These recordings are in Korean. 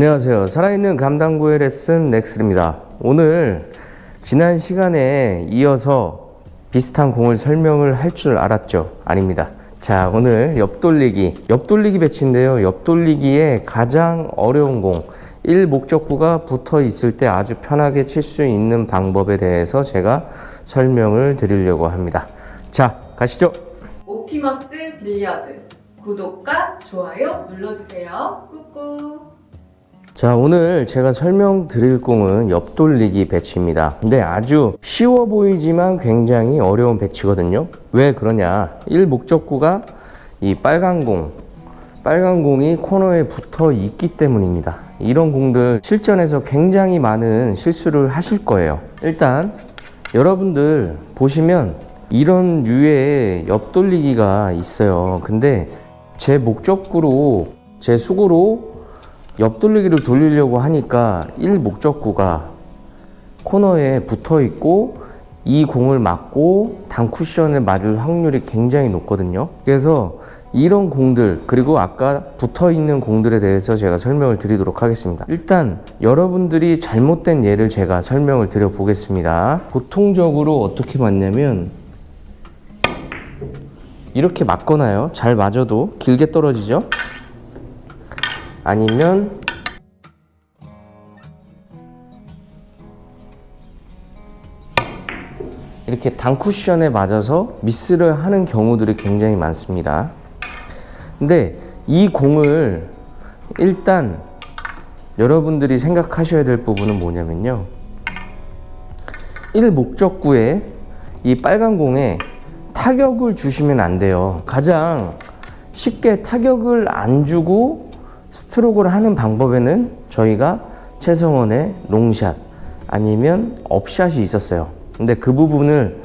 안녕하세요. 살아있는 감당구의 레슨 넥슬입니다. 오늘 지난 시간에 이어서 비슷한 공을 설명을 할 줄 알았죠? 아닙니다. 자, 오늘 옆돌리기. 옆돌리기 배치인데요. 옆돌리기의 가장 어려운 공. 1 목적구가 붙어 있을 때 아주 편하게 칠 수 있는 방법에 대해서 제가 설명을 드리려고 합니다. 자, 가시죠. 옵티머스 빌리어드 구독과 좋아요 눌러주세요. 꾹꾹. 자, 오늘 제가 설명드릴 공은 옆돌리기 배치입니다. 근데 아주 쉬워 보이지만 굉장히 어려운 배치거든요. 왜 그러냐? 1 목적구가 이 빨간 공, 빨간 공이 코너에 붙어 있기 때문입니다. 이런 공들 실전에서 굉장히 많은 실수를 하실 거예요. 일단 여러분들 보시면 이런 류의 옆돌리기가 있어요. 근데 제 목적구로 제 수구로 옆돌리기를 돌리려고 하니까 1 목적구가 코너에 붙어 있고 이 공을 맞고 단 쿠션을 맞을 확률이 굉장히 높거든요. 그래서 이런 공들 그리고 아까 붙어 있는 공들에 대해서 제가 설명을 드리도록 하겠습니다. 일단 여러분들이 잘못된 예를 제가 설명을 드려 보겠습니다. 보통적으로 어떻게 맞냐면 이렇게 맞거나요. 잘 맞아도 길게 떨어지죠. 아니면 이렇게 단쿠션에 맞아서 미스를 하는 경우들이 굉장히 많습니다. 근데 이 공을 일단 여러분들이 생각하셔야 될 부분은 뭐냐면요. 1 목적구에 이 빨간 공에 타격을 주시면 안 돼요. 가장 쉽게 타격을 안 주고 스트로크를 하는 방법에는 저희가 최성원의 롱샷 아니면 업샷이 있었어요. 근데 그 부분을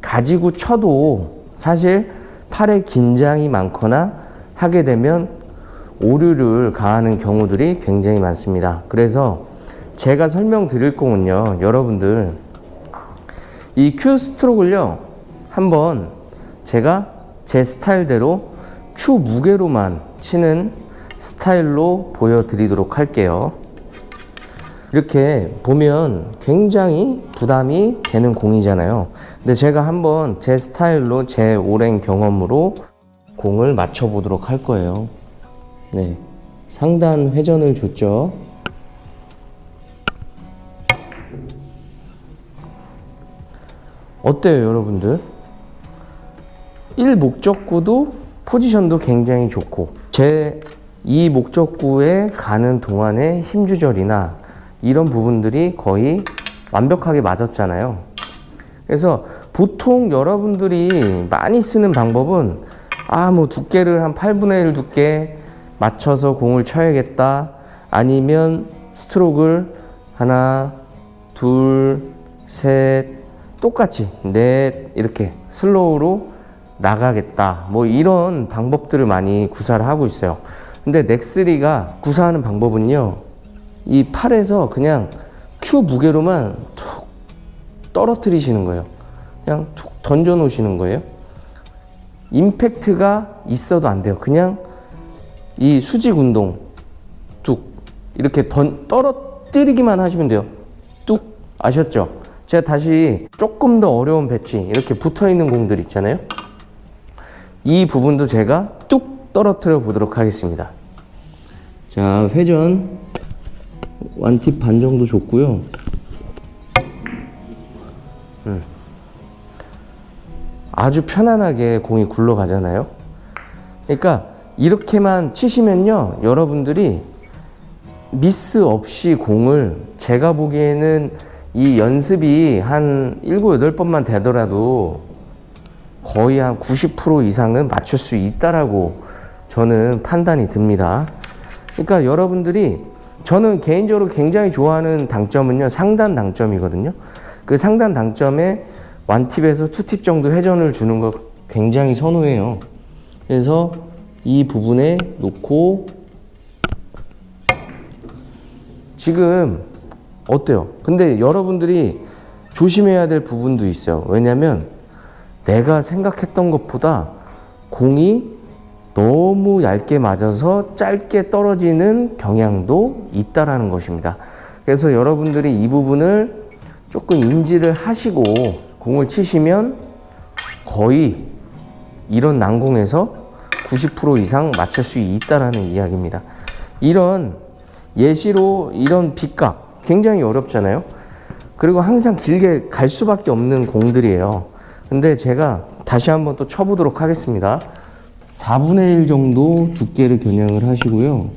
가지고 쳐도 사실 팔에 긴장이 많거나 하게 되면 오류를 가하는 경우들이 굉장히 많습니다. 그래서 제가 설명드릴 공은요, 여러분들 이 큐 스트로크를요, 한번 제가 제 스타일대로 큐 무게로만 치는 스타일로 보여드리도록 할게요. 이렇게 보면 굉장히 부담이 되는 공이잖아요. 근데 제가 한번 제 스타일로 제 오랜 경험으로 공을 맞춰보도록 할 거예요. 네. 상단 회전을 줬죠. 어때요, 여러분들? 1 목적구도 포지션도 굉장히 좋고 제 이 목적구에 가는 동안의 힘 조절이나 이런 부분들이 거의 완벽하게 맞았잖아요. 그래서 보통 여러분들이 많이 쓰는 방법은 아, 뭐 두께를 한 8분의 1 두께 맞춰서 공을 쳐야겠다. 아니면 스트로크를 하나, 둘, 셋, 똑같이 넷 이렇게 슬로우로 나가겠다. 뭐 이런 방법들을 많이 구사를 하고 있어요. 근데 넥스리가 구사하는 방법은요. 이 팔에서 그냥 큐 무게로만 툭 떨어뜨리시는 거예요. 그냥 툭 던져 놓으시는 거예요. 임팩트가 있어도 안 돼요. 그냥 이 수직 운동 뚝 이렇게 던, 떨어뜨리기만 하시면 돼요. 뚝 아셨죠? 제가 다시 조금 더 어려운 배치 이렇게 붙어 있는 공들 있잖아요. 이 부분도 제가 뚝 떨어뜨려 보도록 하겠습니다. 자, 회전 완팁 반 정도 줬고요. 음. 아주 편안하게 공이 굴러가잖아요. 그러니까 이렇게만 치시면요, 여러분들이 미스 없이 공을 제가 보기에는 이 연습이 한 7, 8번만 되더라도 거의 한 90% 이상은 맞출 수 있다라고 저는 판단이 듭니다. 그러니까 여러분들이 저는 개인적으로 굉장히 좋아하는 당점은요, 상단 당점이거든요. 그 상단 당점에 완팁에서 투팁 정도 회전을 주는 거 굉장히 선호해요. 그래서 이 부분에 놓고 지금 어때요? 근데 여러분들이 조심해야 될 부분도 있어요. 왜냐면 내가 생각했던 것보다 공이 너무 얇게 맞아서 짧게 떨어지는 경향도 있다라는 것입니다. 그래서 여러분들이 이 부분을 조금 인지를 하시고 공을 치시면 거의 이런 난공에서 90% 이상 맞출 수 있다라는 이야기입니다. 이런 예시로 이런 빗각 굉장히 어렵잖아요. 그리고 항상 길게 갈 수밖에 없는 공들이에요. 근데 제가 다시 한번 또 쳐보도록 하겠습니다. 4분의 1 정도 두께를 겨냥을 하시고요.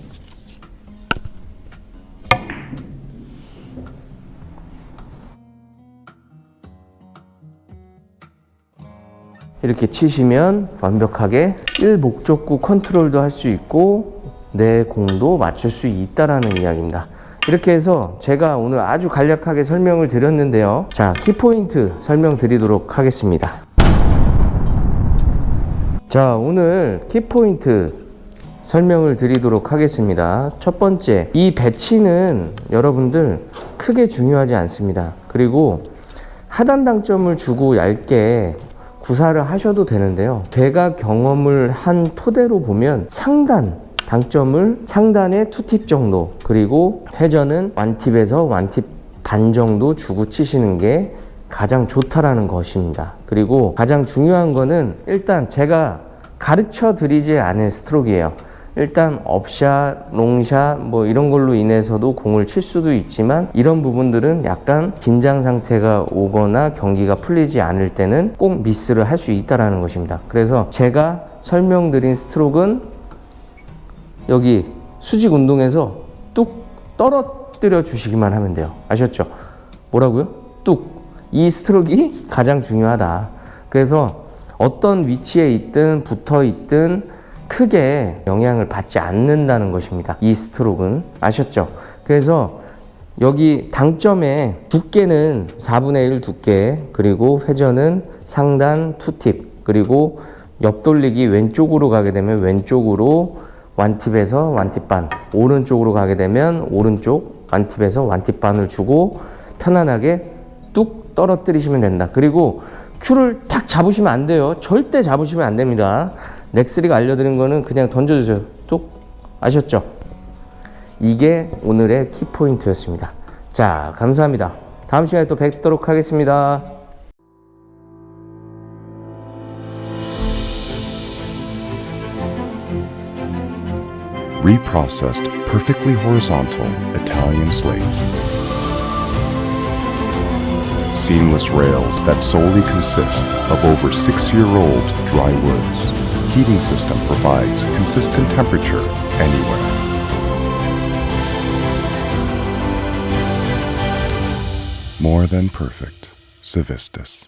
이렇게 치시면 완벽하게 1목적구 컨트롤도 할 수 있고 내 공도 맞출 수 있다라는 이야기입니다. 이렇게 해서 제가 오늘 아주 간략하게 설명을 드렸는데요. 자, 키포인트 설명드리도록 하겠습니다. 자, 오늘 키포인트 설명을 드리도록 하겠습니다. 첫 번째, 이 배치는 여러분들 크게 중요하지 않습니다. 그리고 하단 당점을 주고 얇게 구사를 하셔도 되는데요. 제가 경험을 한 토대로 보면 상단 당점을 상단에 투팁 정도 그리고 회전은 완팁에서 완팁 반 정도 주고 치시는 게 가장 좋다라는 것입니다. 그리고 가장 중요한 거는 일단 제가 가르쳐 드리지 않은 스트로크예요. 일단 업샷, 롱샷 뭐 이런 걸로 인해서도 공을 칠 수도 있지만 이런 부분들은 약간 긴장 상태가 오거나 경기가 풀리지 않을 때는 꼭 미스를 할 수 있다라는 것입니다. 그래서 제가 설명드린 스트로크는 여기 수직 운동에서 뚝 떨어뜨려 주시기만 하면 돼요. 아셨죠? 뭐라고요? 뚝. 이 스트로크가 가장 중요하다. 그래서 어떤 위치에 있든 붙어 있든 크게 영향을 받지 않는다는 것입니다. 이 스트로크는 아셨죠? 그래서 여기 당점의 두께는 4분의 1 두께 그리고 회전은 상단 투팁 그리고 옆돌리기 왼쪽으로 가게 되면 왼쪽으로 완팁에서 완팁반 오른쪽으로 가게 되면 오른쪽 완팁에서 완팁반을 주고 편안하게 뚝 떨어뜨리시면 된다. 그리고 큐를 탁 잡으시면 안 돼요. 절대 잡으시면 안 됩니다. 넥스리가 알려드린 거는 그냥 던져주세요. 뚝 아셨죠? 이게 오늘의 키포인트였습니다. 자, 감사합니다. 다음 시간에 또 뵙도록 하겠습니다. reprocessed perfectly horizontal Italian slates. Seamless rails that solely consist of over six year old dry woods. Heating system provides consistent temperature anywhere. More than perfect. Civistus.